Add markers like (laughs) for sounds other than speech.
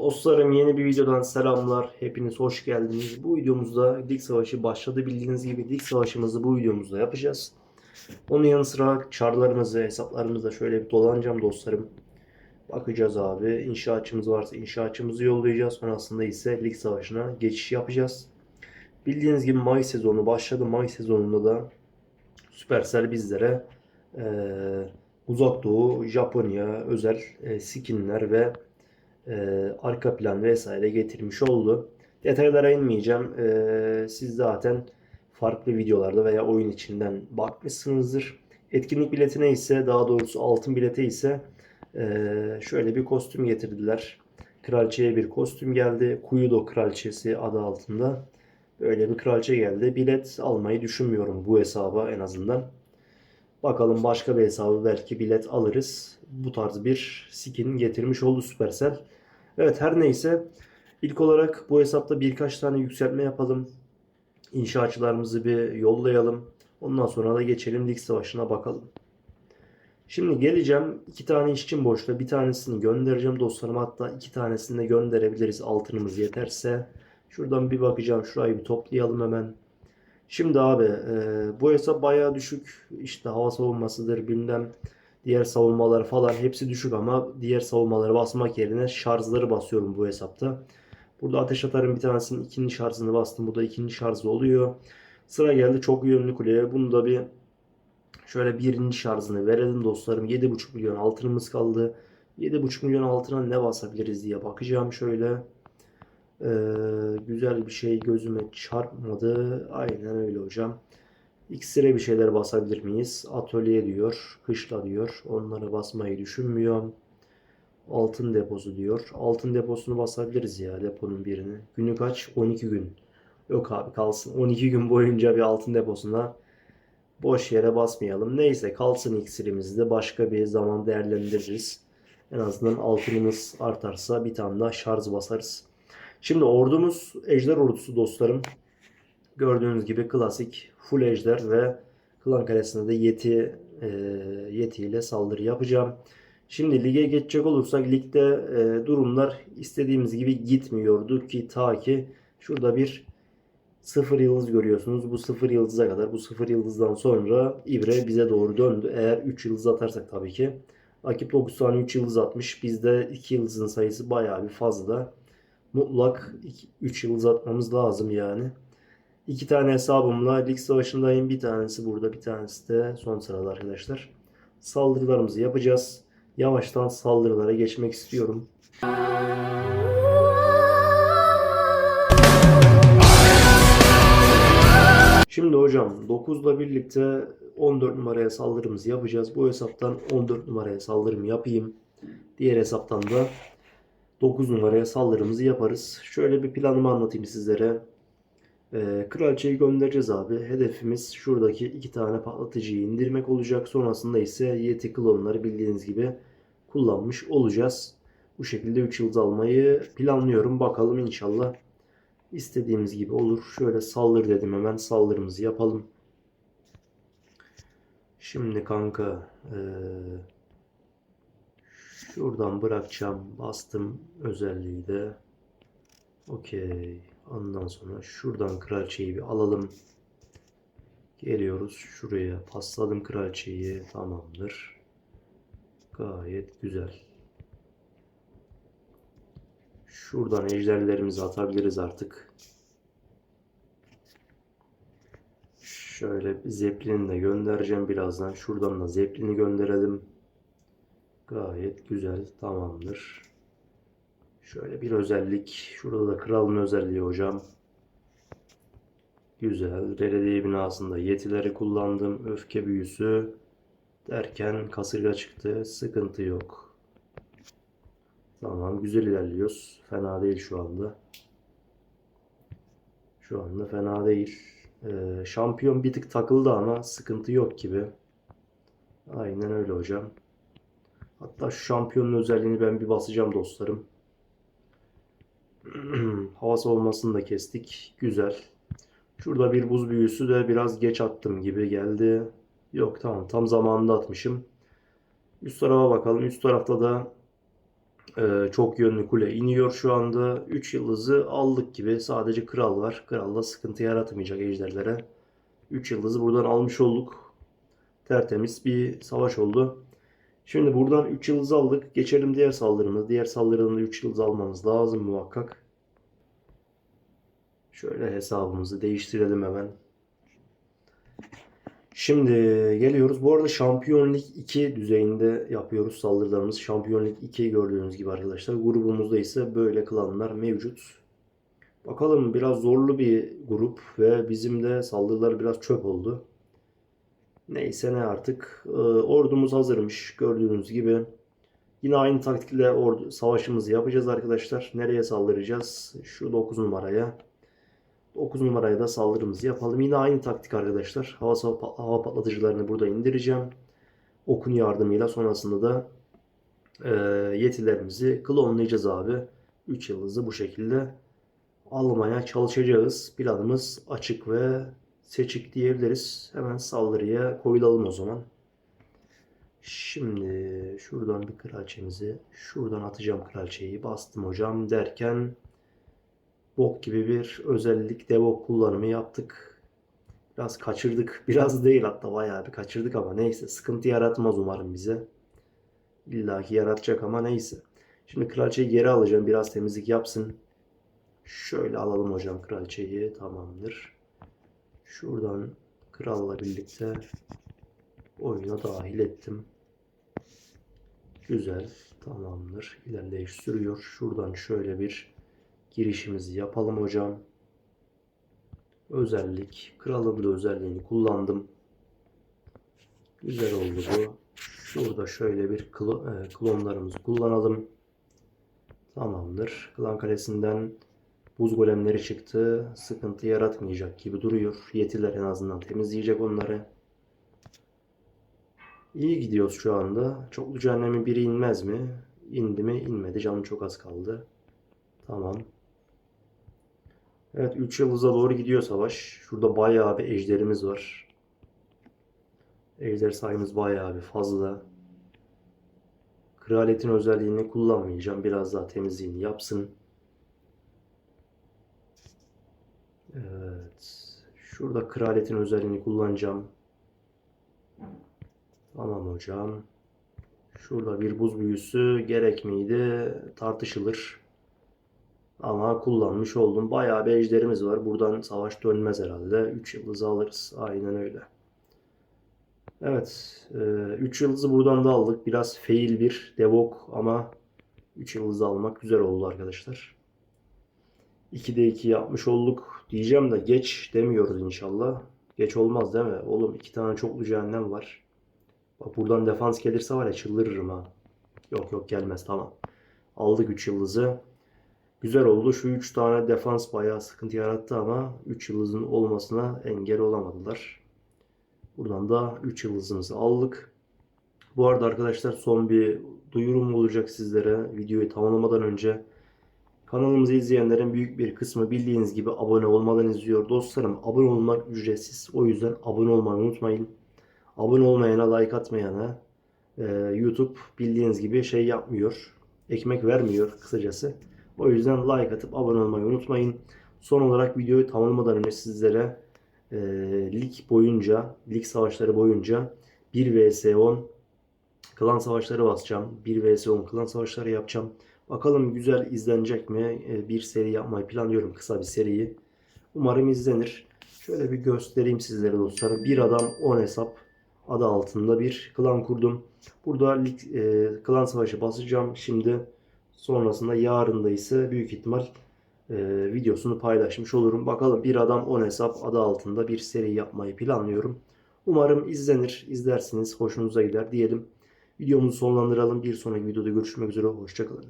Dostlarım yeni bir videodan selamlar. Hepiniz hoş geldiniz. Bu videomuzda lig savaşı başladı. Bildiğiniz gibi lig savaşımızı bu videomuzda yapacağız. Onun yanı sıra çarlarımızı, hesaplarımızda şöyle bir dolanacağım dostlarım. Bakacağız abi. İnşaatçımız varsa inşaatçımızı yollayacağız. Sonrasında ise lig savaşına geçiş yapacağız. Bildiğiniz gibi May sezonu başladı. May sezonunda da Supercell bizlere eee Uzak Doğu, Japonya özel e, skinler ve e, arka plan vesaire getirmiş oldu. Detaylara inmeyeceğim. E, siz zaten farklı videolarda veya oyun içinden bakmışsınızdır. Etkinlik biletine ise daha doğrusu altın bilete ise e, şöyle bir kostüm getirdiler. Kraliçeye bir kostüm geldi. Kuyudo Kraliçesi adı altında. Böyle bir kraliçe geldi. Bilet almayı düşünmüyorum bu hesaba en azından. Bakalım başka bir hesabı belki bilet alırız. Bu tarz bir skin getirmiş oldu Supercell. Evet her neyse ilk olarak bu hesapta birkaç tane yükseltme yapalım. İnşaatçılarımızı bir yollayalım. Ondan sonra da geçelim lig savaşına bakalım. Şimdi geleceğim. iki tane işçim boşta. Bir tanesini göndereceğim dostlarıma. Hatta iki tanesini de gönderebiliriz altınımız yeterse. Şuradan bir bakacağım. Şurayı bir toplayalım hemen. Şimdi abi e, bu hesap bayağı düşük. İşte hava savunmasıdır bilmem diğer savunmalar falan hepsi düşük ama diğer savunmaları basmak yerine şarjları basıyorum bu hesapta. Burada ateş atarım bir tanesinin ikinci şarjını bastım. Bu da ikinci şarjı oluyor. Sıra geldi çok yönlü kuleye. Bunu da bir şöyle birinci şarjını verelim dostlarım. 7,5 milyon altınımız kaldı. 7,5 milyon altına ne basabiliriz diye bakacağım şöyle. Ee, güzel bir şey gözüme çarpmadı. Aynen öyle hocam. İksire bir şeyler basabilir miyiz? Atölye diyor. Kışla diyor. Onlara basmayı düşünmüyorum. Altın deposu diyor. Altın deposunu basabiliriz ya deponun birini. Günü kaç? 12 gün. Yok abi kalsın. 12 gün boyunca bir altın deposuna boş yere basmayalım. Neyse kalsın iksirimizi de başka bir zaman değerlendiririz. En azından altınımız artarsa bir tane daha şarj basarız. Şimdi ordumuz ejder ordusu dostlarım. Gördüğünüz gibi klasik full ejder ve klan kalesinde de yeti e, yeti ile saldırı yapacağım. Şimdi lige geçecek olursak ligde e, durumlar istediğimiz gibi gitmiyordu ki ta ki şurada bir sıfır yıldız görüyorsunuz. Bu sıfır yıldıza kadar bu sıfır yıldızdan sonra İbre bize doğru döndü. Eğer 3 yıldız atarsak tabii ki. Rakip 9 tane 3 yıldız atmış. Bizde 2 yıldızın sayısı bayağı bir fazla. Mutlak 3 yıldız atmamız lazım yani. İki tane hesabımla lig savaşındayım. Bir tanesi burada, bir tanesi de son sırada arkadaşlar. Saldırılarımızı yapacağız. Yavaştan saldırılara geçmek istiyorum. Şimdi hocam 9 ile birlikte 14 numaraya saldırımızı yapacağız. Bu hesaptan 14 numaraya saldırımı yapayım. Diğer hesaptan da 9 numaraya saldırımızı yaparız. Şöyle bir planımı anlatayım sizlere. Ee, kraliçeyi göndereceğiz abi. Hedefimiz şuradaki iki tane patlatıcıyı indirmek olacak. Sonrasında ise Yeti klonları bildiğiniz gibi kullanmış olacağız. Bu şekilde 3 yıldız almayı planlıyorum. Bakalım inşallah istediğimiz gibi olur. Şöyle saldır dedim hemen saldırımızı yapalım. Şimdi kanka ee, şuradan bırakacağım. Bastım özelliği de. Okey. Ondan sonra şuradan kraliçeyi bir alalım. Geliyoruz şuraya. Pasladım kraliçeyi. Tamamdır. Gayet güzel. Şuradan ejderlerimizi atabiliriz artık. Şöyle zeplini de göndereceğim birazdan. Şuradan da zeplini gönderelim. Gayet güzel. Tamamdır. Şöyle bir özellik. Şurada da kralın özelliği hocam. Güzel. Belediye binasında yetileri kullandım. Öfke büyüsü derken kasırga çıktı. Sıkıntı yok. Tamam. Güzel ilerliyoruz. Fena değil şu anda. Şu anda fena değil. Ee, şampiyon bir tık takıldı ama sıkıntı yok gibi. Aynen öyle hocam. Hatta şu şampiyonun özelliğini ben bir basacağım dostlarım. (clears throat) Hava savunmasını da kestik. Güzel. Şurada bir buz büyüsü de biraz geç attım gibi geldi. Yok tamam tam zamanında atmışım. Üst tarafa bakalım. Üst tarafta da Ee, çok yönlü kule iniyor şu anda. 3 yıldızı aldık gibi. Sadece kral var. Kral da sıkıntı yaratmayacak ejderlere. 3 yıldızı buradan almış olduk. Tertemiz bir savaş oldu. Şimdi buradan 3 yıldız aldık. Geçelim diğer saldırımız. Diğer saldırıdan da 3 yıldız almamız lazım muhakkak. Şöyle hesabımızı değiştirelim hemen. Şimdi geliyoruz. Bu arada Şampiyon Lig 2 düzeyinde yapıyoruz saldırılarımız. Şampiyon Lig 2 gördüğünüz gibi arkadaşlar. Grubumuzda ise böyle klanlar mevcut. Bakalım biraz zorlu bir grup ve bizim de saldırılar biraz çöp oldu. Neyse ne artık. Ee, ordumuz hazırmış gördüğünüz gibi. Yine aynı taktikle ordu, savaşımızı yapacağız arkadaşlar. Nereye saldıracağız? Şu 9 numaraya. 9 numaraya da saldırımızı yapalım. Yine aynı taktik arkadaşlar. Hava, hava patlatıcılarını burada indireceğim. Okun yardımıyla sonrasında da e, yetilerimizi klonlayacağız abi. 3 yıldızı bu şekilde almaya çalışacağız. Planımız açık ve seçik diyebiliriz. Hemen saldırıya koyulalım o zaman. Şimdi şuradan bir kraliçemizi şuradan atacağım kraliçeyi bastım hocam derken bok gibi bir özellik devok kullanımı yaptık. Biraz kaçırdık. (laughs) Biraz değil hatta bayağı bir kaçırdık ama neyse sıkıntı yaratmaz umarım bize. İlla ki yaratacak ama neyse. Şimdi kraliçeyi geri alacağım. Biraz temizlik yapsın. Şöyle alalım hocam kraliçeyi. Tamamdır. Şuradan kralla birlikte oyuna dahil ettim. Güzel. Tamamdır. İlerleyiş sürüyor. Şuradan şöyle bir girişimizi yapalım hocam. Özellik. Kralın da özelliğini kullandım. Güzel oldu bu. Şurada şöyle bir e, klonlarımızı kullanalım. Tamamdır. Klan kalesinden buz golemleri çıktı. Sıkıntı yaratmayacak gibi duruyor. Yetiler en azından temizleyecek onları. İyi gidiyoruz şu anda. Çoklu cehennemin biri inmez mi? İndi mi? İnmedi. Canım çok az kaldı. Tamam. Evet 3 yıldıza doğru gidiyor savaş. Şurada bayağı bir ejderimiz var. Ejder sayımız bayağı bir fazla. Kraliyetin özelliğini kullanmayacağım. Biraz daha temizliğini yapsın. Evet. Şurada kraliyetin özelliğini kullanacağım. Tamam hocam. Şurada bir buz büyüsü gerek miydi? Tartışılır. Ama kullanmış oldum. Bayağı bir ejderimiz var. Buradan savaş dönmez herhalde. 3 yıldızı alırız. Aynen öyle. Evet. 3 yıldızı buradan da aldık. Biraz fail bir devok ama 3 yıldızı almak güzel oldu arkadaşlar. 2'de 2 yapmış olduk. Diyeceğim de geç demiyoruz inşallah. Geç olmaz değil mi? Oğlum iki tane çoklu cehennem var. Bak buradan defans gelirse var ya çıldırırım ha. Yok yok gelmez tamam. Aldık 3 yıldızı. Güzel oldu. Şu 3 tane defans bayağı sıkıntı yarattı ama 3 yıldızın olmasına engel olamadılar. Buradan da 3 yıldızımızı aldık. Bu arada arkadaşlar son bir duyurum olacak sizlere. Videoyu tamamlamadan önce kanalımızı izleyenlerin büyük bir kısmı bildiğiniz gibi abone olmadan izliyor. Dostlarım abone olmak ücretsiz. O yüzden abone olmayı unutmayın. Abone olmayana, like atmayana e, YouTube bildiğiniz gibi şey yapmıyor. Ekmek vermiyor kısacası. O yüzden like atıp abone olmayı unutmayın. Son olarak videoyu tamamlamadan önce sizlere e, lig boyunca, lig savaşları boyunca 1 vs 10 klan savaşları basacağım. 1 vs 10 klan savaşları yapacağım. Bakalım güzel izlenecek mi? E, bir seri yapmayı planlıyorum. Kısa bir seriyi. Umarım izlenir. Şöyle bir göstereyim sizlere dostlar. Bir adam 10 hesap adı altında bir klan kurdum. Burada e, klan savaşı basacağım. Şimdi sonrasında yarın ise büyük ihtimal e, videosunu paylaşmış olurum. Bakalım bir adam 10 hesap adı altında bir seri yapmayı planlıyorum. Umarım izlenir, izlersiniz, hoşunuza gider diyelim. Videomuzu sonlandıralım. Bir sonraki videoda görüşmek üzere. Hoşçakalın.